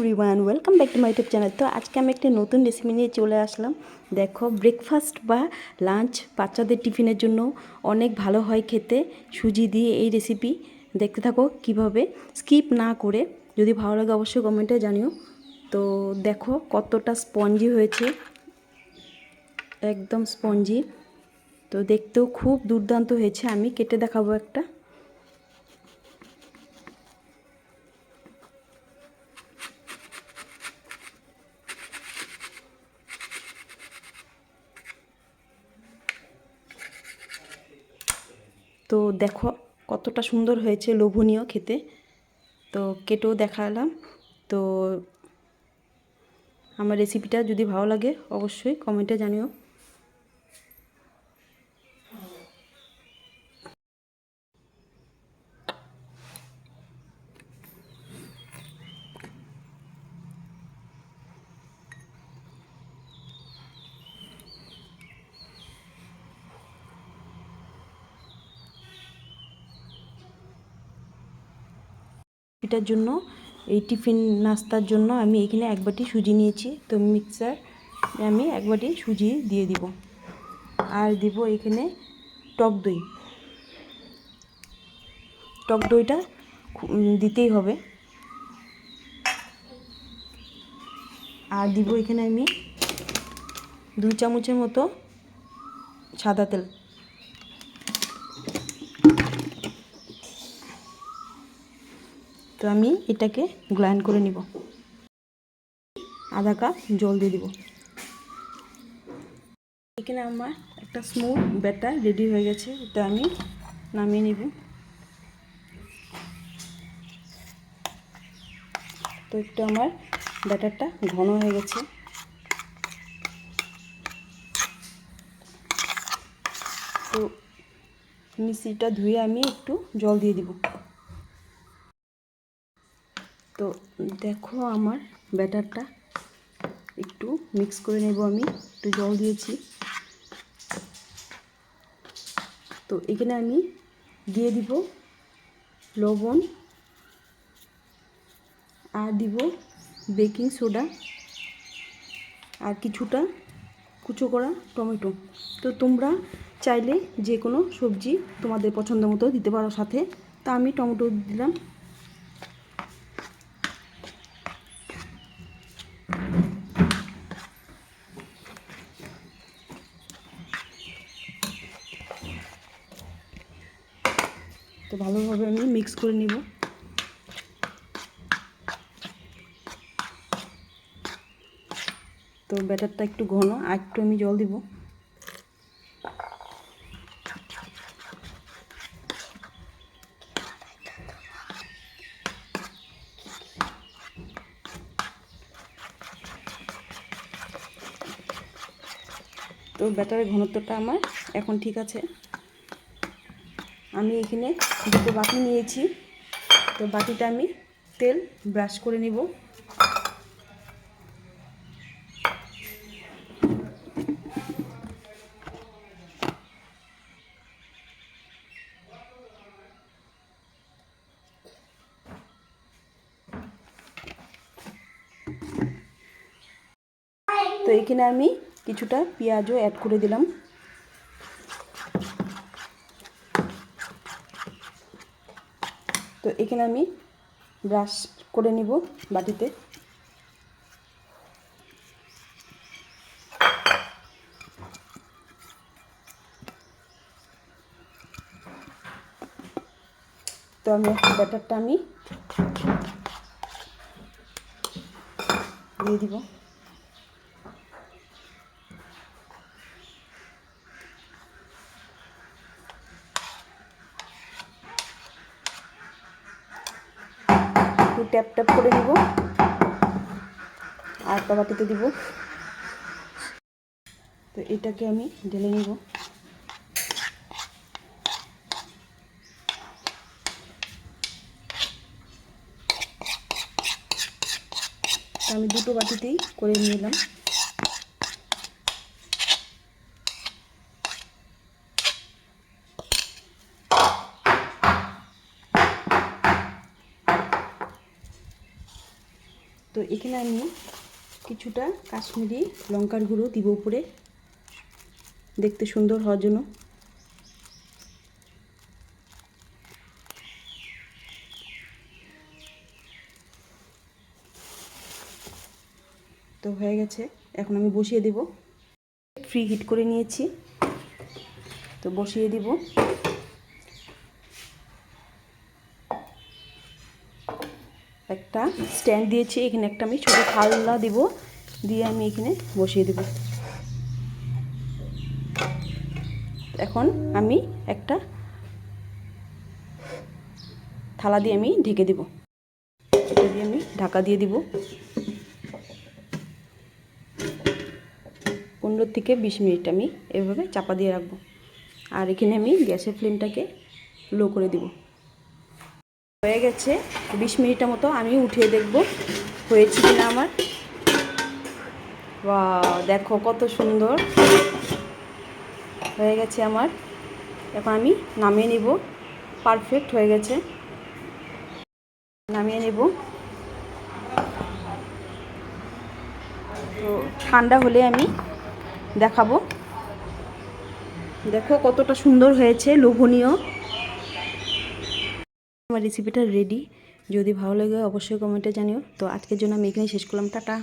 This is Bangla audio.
Everyone welcome back to my YouTube channel তো আজকে আমি একটা নতুন রেসিপি নিয়ে চলে আসলাম। দেখো ব্রেকফাস্ট বা লাঞ্চ বাচ্চাদের টিফিনের জন্য অনেক ভালো হয় খেতে। সুজি দিয়ে এই রেসিপি দেখতে থাকো কীভাবে। স্কিপ না করে, যদি ভালো লাগে অবশ্যই কমেন্টে জানিও। তো দেখো কতটা স্পঞ্জি হয়েছে। একদম স্পঞ্জি তো দেখতেও খুব দুর্দান্ত হয়েছে। আমি কেটে দেখাবো একটা। তো দেখো কতটা সুন্দর হয়েছে লোভনীয় খেতে। তো কেটেও দেখালাম। তো আমার রেসিপিটা যদি ভালো লাগে অবশ্যই কমেন্টে জানিও। এটার জন্য, এই টিফিন নাস্তার জন্য আমি এখানে এক বাটি সুজি নিয়েছি। তো মিক্সার আমি এক বাটি সুজি দিয়ে দিব। আর দিব এখানে টক দই। টক দইটা দিতেই হবে। আর দিব এখানে আমি দু চামচের মতো সাদা তেল। তো আমি এটাকে গ্রাইন্ড করে নিব। আধা কাপ জল দিয়ে দিব। এখানে আমার একটা স্মুথ ব্যাটার রেডি হয়ে গেছে, এটা আমি নামিয়ে নিব। তো একটু আমার ব্যাটারটা ঘন হয়ে গেছে। তো মিষ্টিটা ধুয়ে আমি একটু জল দিয়ে দিব। তো দেখো আমার ব্যাটারটা একটু মিক্স করে নেব আমি। একটু জল দিয়েছি। তো এখানে আমি দিয়ে দিব লবণ আর দিব বেকিং সোডা আর কিছুটা কুচো করা টমেটো। তো তোমরা চাইলে যে কোনো সবজি তোমাদের পছন্দ মতো দিতে পারো সাথে। তা আমি টমেটো দিলাম। ভালোভাবে আমি মিক্স করে নিব। তো ব্যাটারটা একটু ঘন, আর একটু আমি জল দিব। তো ব্যাটারের ঘনত্বটা আমার এখন ঠিক আছে। আমি এখানে দুটো বাটি নিয়েছি। তো বাটিটা আমি তেল ব্রাশ করে নিব। তো এখানে আমি কিছুটা পেঁয়াজও অ্যাড করে দিলাম। এখানে আমি ব্রাশ করে নিব বাটিতে। তো আমি ব্যাটারটা আমি দিয়ে দিব। একটু ট্যাপ ট্যাপ করে দিব। আর একটা বাটিতে দিব। তো এটাকে আমি ঢেলে নিব। আমি দুটো বাটিতেই করে নিলাম। তো এখানে আমি কিছুটা কাশ্মীরি লঙ্কার গুঁড়ো দিব উপরে। দেখতে সুন্দর হওয়ার জন্য। তো হয়ে গেছে, এখন আমি বসিয়ে দেব। ফ্রি হিট করে নিয়েছি। তো বসিয়ে দিব। একটা স্ট্যান্ড দিয়েছি, এখানে একটা আমি ছোটো থালা দিব, দিয়ে আমি এখানে বসিয়ে দেব। এখন আমি একটা থালা দিয়ে আমি ঢেকে দেব। এটা দিয়ে আমি ঢাকা দিয়ে দিব। পনেরো থেকে বিশ মিনিট আমি এভাবে চাপা দিয়ে রাখব। আর এখানে আমি গ্যাসের ফ্লেমটাকে লো করে দিব। হয়ে গেছে। বিশ মিনিটের মতো আমি উঠিয়ে দেখব হয়েছে কিনা আমার। বা দেখো কত সুন্দর। হয়ে গেছে আমার। এখন আমি নামিয়ে নিব। পারফেক্ট হয়ে গেছে। নামিয়ে নেব। তো ঠান্ডা হলে আমি দেখাবো। দেখো কতটা সুন্দর হয়েছে, লোভনীয়। আমার রেসিপিটা রেডি যদি ভালো লাগে, অবশ্যই কমেন্টে জানিও। তো আজকের জন্য আমি এখানেই শেষ করলাম। টাটা।